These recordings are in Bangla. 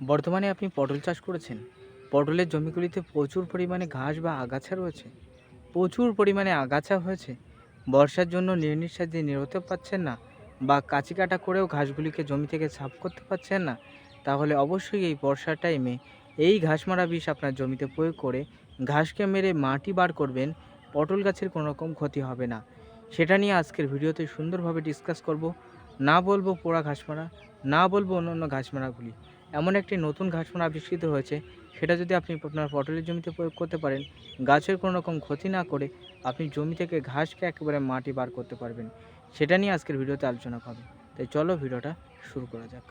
বর্তমানে আপনি পটল চাষ করেছেন? পটলের জমিগুলিতে প্রচুর পরিমাণে ঘাস বা আগাছা রয়েছে। প্রচুর পরিমাণে আগাছা হয়েছে। বর্ষার জন্য নির্নিঃশ্বাস দিয়ে নিরতে পারছেন না বা কাঁচি কাটা করেও ঘাসগুলিকে জমি থেকে সাফ করতে পারছেন না। তাহলে অবশ্যই এই বর্ষার টাইমে এই ঘাস মারা বিষ আপনার জমিতে প্রয়োগ করে ঘাসকে মেরে মাটি বার করবেন। পটল গাছের কোনো রকম ক্ষতি হবে না। সেটা নিয়ে আজকের ভিডিওতে সুন্দরভাবে ডিসকাস করব। না বলব পোড়া ঘাস মারা না বলব অন্য অন্য ঘাস মারাগুলি এমন একটি নতুন ঘাসমারা আবিষ্কৃত হয়েছে, সেটা যদি আপনি আপনার পটলের জমিতে প্রয়োগ করতে পারেন, গাছের কোনো রকম ক্ষতি না করে আপনি জমি থেকে ঘাসকে একেবারে মাটি বার করতে পারবেন। সেটা নিয়ে আজকের ভিডিওতে আলোচনা হবে। তাই চলো ভিডিওটা শুরু করা যাক।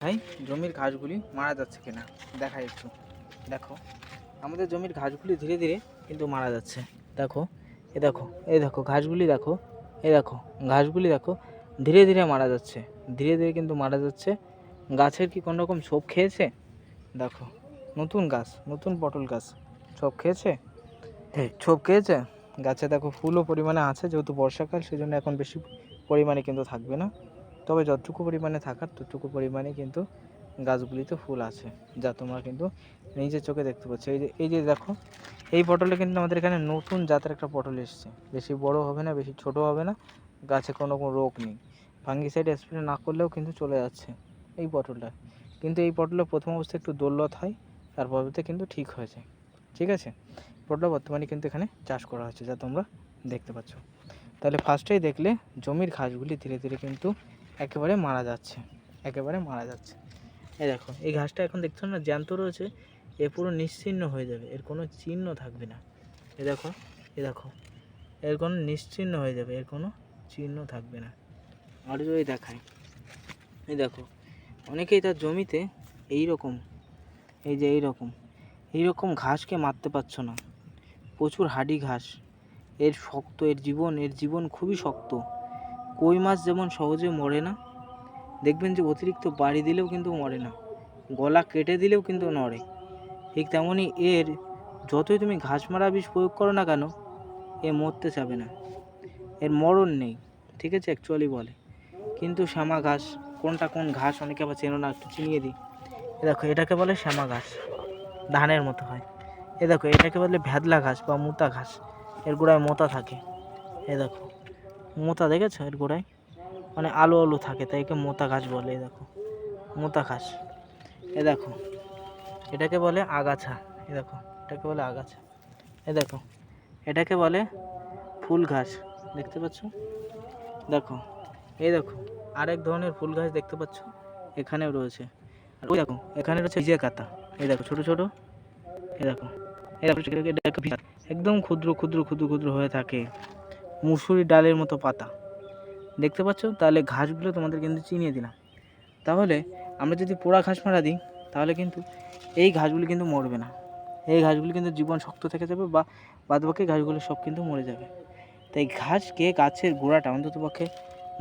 ভাই, জমির ঘাসগুলি মারা যাচ্ছে কিনা? দেখাই একটু। দেখো, আমাদের জমির ঘাসগুলি ধীরে ধীরে কিন্তু মারা যাচ্ছে। দেখো, এ দেখো এই দেখো, ঘাসগুলি দেখো, এ দেখো, ঘাসগুলি দেখো, ধীরে ধীরে মারা যাচ্ছে। ধীরে ধীরে কিন্তু মারা যাচ্ছে। গাছের কি কোনো রকম ছোপ খেয়েছে? দেখো নতুন গাছ নতুন পটল গাছ। ছোপ খেয়েছে? এই ছোপ খেয়েছে? গাছে দেখো ফুলও পরিমাণে আছে যেহেতু বর্ষাকাল সেজন্য এখন বেশি পরিমাণে কিন্তু থাকবে না। তবে যতটুকু পরিমাণে থাকার ততটুকু পরিমাণে কিন্তু গাছগুলিতে ফুল আছে যা তোমরা কিন্তু নিজের চোখে দেখতে পাচ্ছ। এই যে এই যে দেখো এই পটলে কিন্তু আমাদের এখানে নতুন জাতের একটা পটল এসছে। বেশি বড় হবে না বেশি ছোট হবে না গাছে কোনো রকম রোগ নেই। ফাঙ্গিসাইড স্প্রে না করলেও কিন্তু চলে যাচ্ছে। এই পটলটা। কিন্তু এই পটলের প্রথম অবস্থায় একটু দোল্লত হয়, তার পরবর্তীতে কিন্তু ঠিক হয়ে যায়। ঠিক আছে? পটলটা বর্তমানে কিন্তু এখানে চাষ করা হচ্ছে, যা তোমরা দেখতে পাচ্ছ। তাহলে ফার্স্টেই দেখলে জমির ঘাসগুলি ধীরে ধীরে কিন্তু একেবারে মারা যাচ্ছে, একেবারে মারা যাচ্ছে। এই দেখো, এই ঘাসটা এখন দেখছ না, জ্যান্ত রয়েছে, এ পুরো নিশ্চিহ্ন হয়ে যাবে, এর কোনো চিহ্ন থাকবে না। এ দেখো এ দেখো, এর কোনো নিশ্চিহ্ন হয়ে যাবে, এর কোনো চিহ্ন থাকবে না। আর যদি দেখায় এই দেখো অনেকেই তার জমিতে এই রকম এই যে এই রকম এই রকম ঘাসকে মারতে পারছ না। প্রচুর হাডি ঘাস। এর শক্ত, এর জীবন এর জীবন খুবই শক্ত। কই মাছ যেমন সহজে মরে না, দেখবেন যে অতিরিক্ত বাড়ি দিলেও কিন্তু মরে না, গলা কেটে দিলেও কিন্তু নড়ে। ঠিক তেমনই এর যতই তুমি ঘাস মারা বিষ প্রয়োগ করো না কেন, এ মরতে চাবে না। এর মরণ নেই, ঠিক আছে? অ্যাকচুয়ালি বলে। কিন্তু শ্যামা ঘাস কোনটা কোন ঘাস অনেকে আবার চেনো না, একটু চিনিয়ে দিই। এ দেখো, এটাকে বলে শ্যামা ঘাস, ধানের মতো হয়। এ দেখো, এটাকে বলে ভ্যাদলা ঘাস বা মোতা ঘাস, এর গোড়ায় মোতা থাকে। এ দেখো, মোতা দেখেছ এর গোড়ায়? মানে আলো আলো থাকে, তাই একে মোতা ঘাস বলে, এ দেখো। মোতা ঘাস। এ দেখো, এটাকে বলে আগাছা, এ দেখো, এটাকে বলে আগাছা। এ দেখো, এটাকে বলে ফুল ঘাস, দেখতে পাচ্ছ? দেখো এই দেখো আরেক ধরনের ফুল গাছ দেখতে পাচ্ছ? এখানেও রয়েছে। ওই দেখো, এখানে রয়েছে ভিজে কাতা এই দেখো, ছোট ছোট। এই দেখো এই দেখো একদম ক্ষুদ্র ক্ষুদ্র ক্ষুদ্র ক্ষুদ্র হয়ে থাকে। মুসুরি ডালের মতো পাতা। দেখতে পাচ্ছ? তাহলে ঘাসগুলো তোমাদের কিন্তু চিনিয়ে দিলাম। তাহলে আমরা যদি পোড়া ঘাস মারা দিই, তাহলে কিন্তু এই ঘাসগুলি কিন্তু মরবে না। এই ঘাসগুলি কিন্তু জীবন শক্ত থেকে যাবে বা বাদবাকি ঘাসগুলো সব কিন্তু মরে যাবে। তাই ঘাসকে গাছের গোড়াটা অন্তত পক্ষে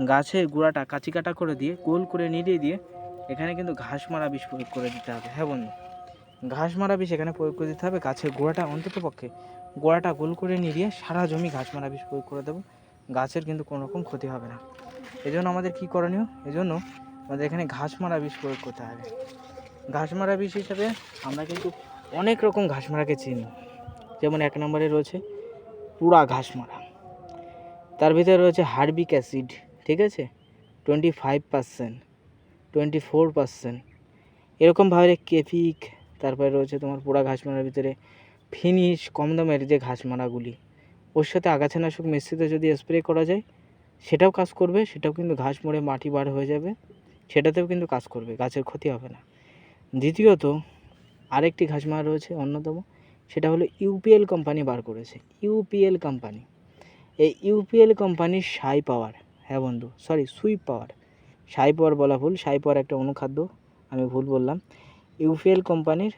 গাছের গোড়াটা কাঁচি কাটা করে দিয়ে, গোল করে নিড়িয়ে দিয়ে এখানে কিন্তু ঘাস মারা বিষ প্রয়োগ করে দিতে হবে। হ্যাঁ বন্ধু? ঘাস মারা বিষ এখানে প্রয়োগ করে দিতে হবে। গাছের গোড়াটা অন্তত পক্ষে গোড়াটা গোল করে নিড়িয়ে সারা জমি ঘাস মারা বিষ প্রয়োগ করে দেবো। গাছের কিন্তু কোনো রকম ক্ষতি হবে না। এজন্য আমাদের কি করণীয়? এজন্য আমাদের এখানে ঘাস মারা বিষ প্রয়োগ করতে হবে। ঘাস মারা বিষ হিসাবে আমরা কিন্তু অনেক রকম ঘাস মারাকে চিনি। যেমন এক নম্বরে রয়েছে পুরা ঘাস মারা। তার ভিতরে রয়েছে হার্বিক অ্যাসিড। ঠিক আছে? Twenty five percent twenty four percent এরকমভাবে কেপিক তারপরে রয়েছে তোমার পোড়া ঘাস মারার ভিতরে ফিনিশ কম দামের যে ঘাস মারাগুলি ওর সাথে আগাছানাশক মিশ্রিত যদি স্প্রে করা যায়, সেটাও কাজ করবে, সেটাও কিন্তু ঘাস মরে মাটি বার হয়ে যাবে, সেটাতেও কিন্তু কাজ করবে, গাছের ক্ষতি হবে না। দ্বিতীয়ত, আরেকটি ঘাস মারা রয়েছে, অন্যতম, সেটা হলো ইউপিএল কোম্পানি বার করেছে ইউপিএল কোম্পানি এই ইউপিএল কোম্পানির সাই পাওয়ার হ্যাঁ বন্ধু সরি সুইপ পাওয়ার। সাই পাওয়ার বলা ভুল, সাই পাওয়ার একটা অনুখাদ্য, আমি ভুল বললাম। ইউপিএল কোম্পানির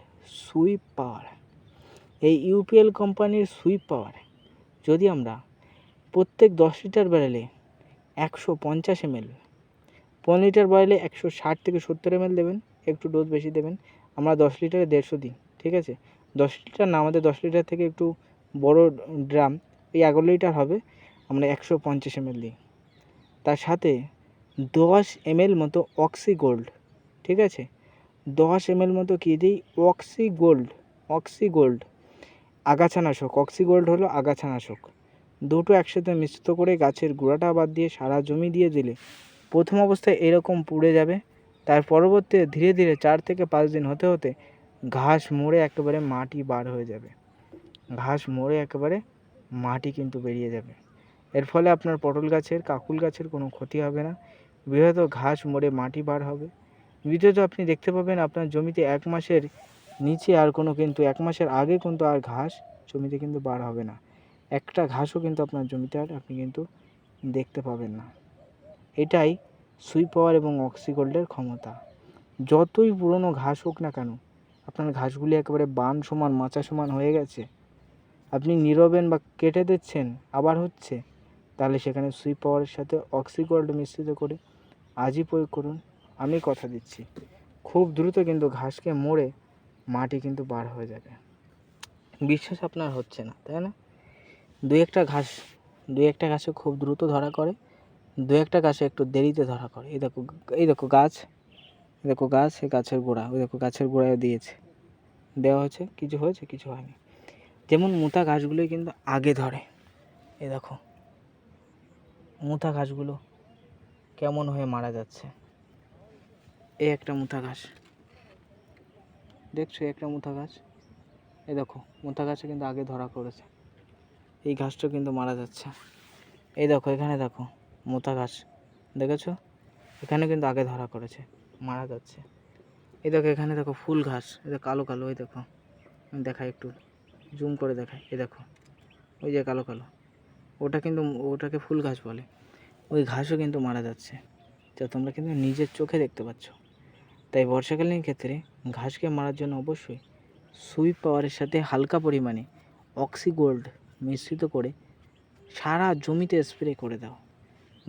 সুইপ পাওয়ার। এই ইউপিএল কোম্পানির সুইপ পাওয়ার, যদি আমরা প্রত্যেক দশ লিটার ব্যারেলে একশো পঞ্চাশ এমএল পনেরো লিটার ব্যারেলে একশো ষাট থেকে সত্তর এমএল দেবেন, একটু ডোজ বেশি দেবেন, আমরা দশ লিটারে দেড়শো দিই, ঠিক আছে? দশ লিটার না, আমাদের দশ লিটার থেকে একটু বড় ড্রাম এই এগারো লিটার হবে, আমরা একশো পঞ্চাশ এমএল দিই। তার সাথে দশ এমএল মতো অক্সি গোল্ড, ঠিক আছে? দশ এমএল মতো কী দিই? Oxy gold oxy gold. আগাছানাশক অক্সি গোল্ড হলো আগাছানাশক দুটো একসাথে মিশ্রিত করে গাছের গোড়াটা বাদ দিয়ে সারা জমি দিয়ে দিলে প্রথম অবস্থায় এরকম পুড়ে যাবে। তার পরবর্তীতে ধীরে ধীরে চার থেকে পাঁচ দিন হতে হতে ঘাস মরে একেবারে মাটি বার হয়ে যাবে। ঘাস মরে একেবারে মাটি কিন্তু বেরিয়ে যাবে। এর ফলে আপনার পটল গাছের, কাকুল গাছের কোনো ক্ষতি হবে না। বৃহৎ ঘাস মরে মাটি বার হবে। দ্বিতীয়ত আপনি দেখতে পাবেন আপনার জমিতে এক মাসের নিচে আর কোনো কিন্তু, এক মাসের আগে কিন্তু আর ঘাস জমিতে কিন্তু বার হবে না। একটা ঘাসও কিন্তু আপনার জমিতে আর আপনি কিন্তু দেখতে পাবেন না। এটাই সুই পাওয়ার এবং অক্সিগোল্ডের ক্ষমতা। যতই পুরনো ঘাস হোক না কেন, আপনার ঘাসগুলি একেবারে বান সমান, মাচা সমান হয়ে গেছে। আপনি নীরবেন বা কেটে দিচ্ছেন, আবার হচ্ছে। তাহলে সেখানে সুই পাওয়ারের সাথে অক্সিগোল্ড মিশ্রিত করে আজই প্রয়োগ করুন। আমি কথা দিচ্ছি। খুব দ্রুত কিন্তু ঘাসকে মোড়ে মাটি কিন্তু বার হয়ে যাবে। বিশ্বাস আপনার হচ্ছে না, তাই না? দু একটা ঘাস দু একটা ঘাসে খুব দ্রুত ধরা করে দু একটা গাছে একটু দেরিতে ধরা করে। এই দেখো এই দেখো গাছ, এই দেখো গাছ, এই গাছের গোড়া, ওই দেখো গাছের গোড়ায় দিয়েছে। দেওয়া হয়েছে, কিছু হয়েছে, কিছু হয়নি। যেমন মোটা গাছগুলোই কিন্তু আগে ধরে। এই দেখো মোটা গাছগুলো কেমন হয়ে মারা যাচ্ছে? এই একটা মুথা ঘাস। দেখছ একটা মুথা গাছ এই দেখো, মুথা গাছে কিন্তু আগে ধরা করেছে এই গাছটা কিন্তু মারা যাচ্ছে। এই দেখো, এখানে দেখো মোটা গাছ দেখেছ? এখানে কিন্তু আগে ধরা করেছে মারা যাচ্ছে। এই দেখো, এখানে দেখো ফুল ঘাস দেখো কালো কালো ওই দেখো। দেখাই একটু, জুম করে দেখাই। এ দেখো, ওই যে কালো কালো। ওটা কিন্তু ওটাকে ফুল ঘাস বলে। ওই ঘাসও কিন্তু মারা যাচ্ছে। যা তোমরা কিন্তু নিজের চোখে দেখতে পাচ্ছ। তাই বর্ষাকালীন ক্ষেত্রে ঘাসকে মারার জন্য অবশ্যই সুই পাওয়ারের সাথে হালকা পরিমাণে অক্সিগোল্ড মিশ্রিত করে সারা জমিতে স্প্রে করে দাও।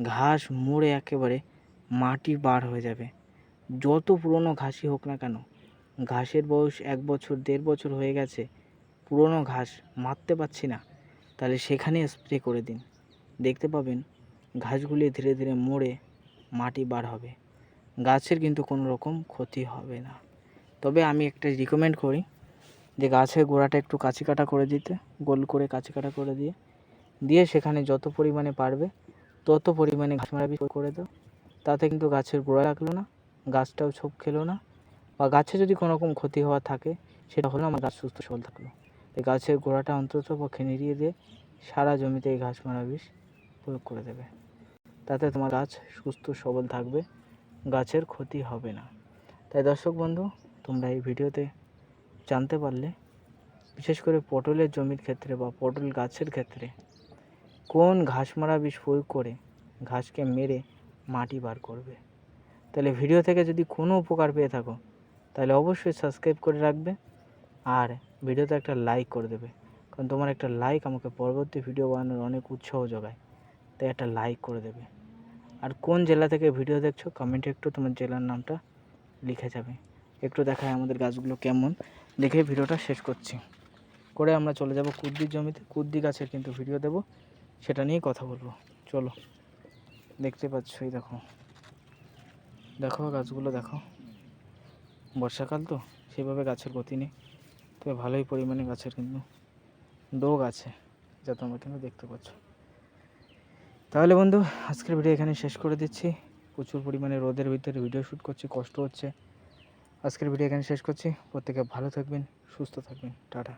ঘাস মরে একেবারে মাটি বার হয়ে যাবে। যত পুরনো ঘাসই হোক না কেন, ঘাসের বয়স এক বছর, দেড় বছর হয়ে গেছে। পুরনো ঘাস মারতে পারছি না। তাহলে সেখানে স্প্রে করে দিন। দেখতে পাবেন ঘাসগুলি ধীরে ধীরে মরে মাটি বার হবে। গাছের কিন্তু কোনো রকম ক্ষতি হবে না। তবে আমি একটা রিকমেন্ড করি যে গাছের গোড়াটা একটু কাঁচি কাটা করে দিতে, গোল করে কাঁচি কাটা করে দিয়ে দিয়ে সেখানে যত পরিমাণে পারবে, তত পরিমাণে ঘাস মারা করে দাও। তাতে কিন্তু গাছের গোড়া লাগল না, গাছটাও ছোপ খেলো না, বা গাছে যদি কোনো রকম ক্ষতি হওয়া থাকে, সেটা হলো আমার গাছ সুস্থ সবল থাকল। এই গাছের গোড়াটা অন্তত পক্ষে নিড়িয়ে দিয়ে সারা জমিতে এই ঘাস মারা বিষ প্রয়োগ করে দেবে। তাতে তোমার গাছ সুস্থ, সবল থাকবে, গাছের ক্ষতি হবে না। তাই দর্শক বন্ধু, তোমরা এই ভিডিওতে জানতে পারলে, বিশেষ করে পটলের জমির ক্ষেত্রে বা পটল গাছের ক্ষেত্রে, কোন ঘাস মারা বিষ প্রয়োগ করে ঘাসকে মেরে মাটি বার করবে। তাহলে ভিডিও থেকে যদি কোনো উপকার পেয়ে থাকো, তাহলে অবশ্যই সাবস্ক্রাইব করে রাখবে। আর ভিডিওতে একটা লাইক করে দেবে। কারণ তোমার একটা লাইক আমাকে পরবর্তী ভিডিও বানানোর অনেক উৎসাহ যোগায়। তাই একটা লাইক করে দেবে। আর কোন জেলা থেকে ভিডিও দেখছ কমেন্টে একটু তোমার জেলার নামটা লিখে যাবে। একটু দেখায় আমাদের গাছগুলো কেমন। দেখে ভিডিওটা শেষ করছি। করে আমরা চলে যাব কুদ্দির জমিতে। কুদ্দি গাছের কিন্তু ভিডিও দেব। সেটা নিয়ে কথা বলব। চলো, দেখতে পাচ্ছ, এই দেখো। দেখো গাছগুলো, দেখো। বর্ষাকাল তো, সেভাবে গাছের গতি নেই। তবে ভালোই পরিমাণে গাছের কিন্তু ডোগ আছে, যা তোমরা কিন্তু দেখতে পাচ্ছ। তাহলে বন্ধু, আজকের ভিডিও এখানে শেষ করে দিচ্ছি। প্রচুর পরিমাণে রোদের ভিতরে ভিডিও শ্যুট করছি, কষ্ট হচ্ছে। আজকের ভিডিও এখানে শেষ করছি। প্রত্যেকে ভালো থাকবেন, সুস্থ থাকবেন। টাটা।